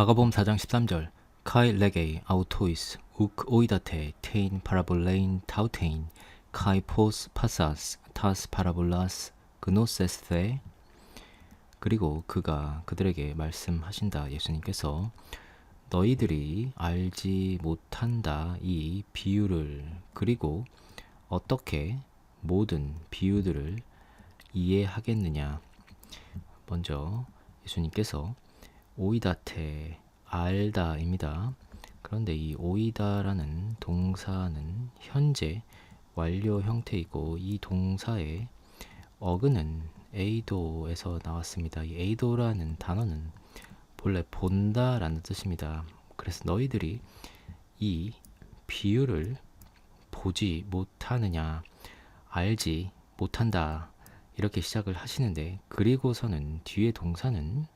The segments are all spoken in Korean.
마가복음 4장 13절 카이 레게이 아우토이스 우크 오이다테 테인 파라볼레인 타우테인 카이 포스 파사스 타스 파라볼라스 그노세스테. 그리고 그가 그들에게 말씀하신다 예수님께서 너희들이 알지 못한다 이 비유를. 그리고 어떻게 모든 비유들을 이해하겠느냐? 먼저 예수님께서 오이다테 알다입니다. 그런데 이 오이다라는 동사는 현재 완료 형태이고 이 동사의 어근은 에이도에서 나왔습니다. 이 에이도라는 단어는 본래 본다라는 뜻입니다. 그래서 너희들이 이 비유를 보지 못하느냐, 알지 못한다 이렇게 시작을 하시는데 그리고서는 뒤에 동사는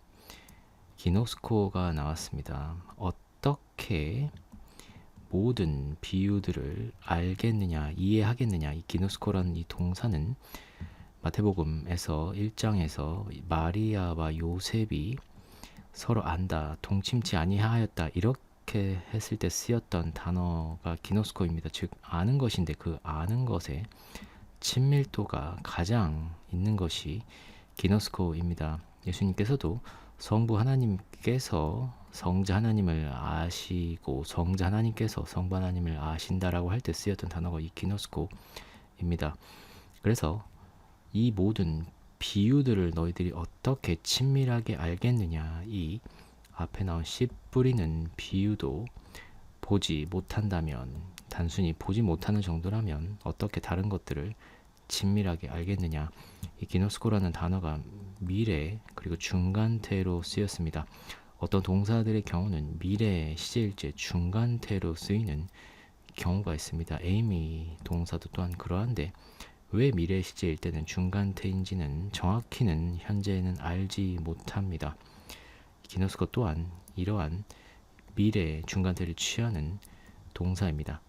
기노스코가 나왔습니다. 어떻게 모든 비유들을 알겠느냐, 이해하겠느냐. 이 기노스코라는 이 동사는 마태복음에서 1장에서 마리아와 요셉이 서로 안다, 동침치 아니하였다 이렇게 했을 때 쓰였던 단어가 기노스코입니다. 즉 아는 것인데 그 아는 것에 친밀도가 가장 있는 것이 기노스코입니다. 예수님께서도 성부 하나님께서 성자 하나님을 아시고 성자 하나님께서 성부 하나님을 아신다라고 할 때 쓰였던 단어가 이 기노스코입니다. 그래서 이 모든 비유들을 너희들이 어떻게 친밀하게 알겠느냐 이 앞에 나온 씨 뿌리는 비유도 보지 못한다면 단순히 보지 못하는 정도라면 어떻게 다른 것들을 친밀하게 알겠느냐 이 기노스코라는 단어가 미래 그리고 중간태로 쓰였습니다. 어떤 동사들의 경우는 미래 시제일제 중간태로 쓰이는 경우가 있습니다. 에이미 동사도 또한 그러한데 왜 미래 시제일 때는 중간태인지는 정확히는 현재는 알지 못합니다. 기노스코 또한 이러한 미래 중간태를 취하는 동사입니다.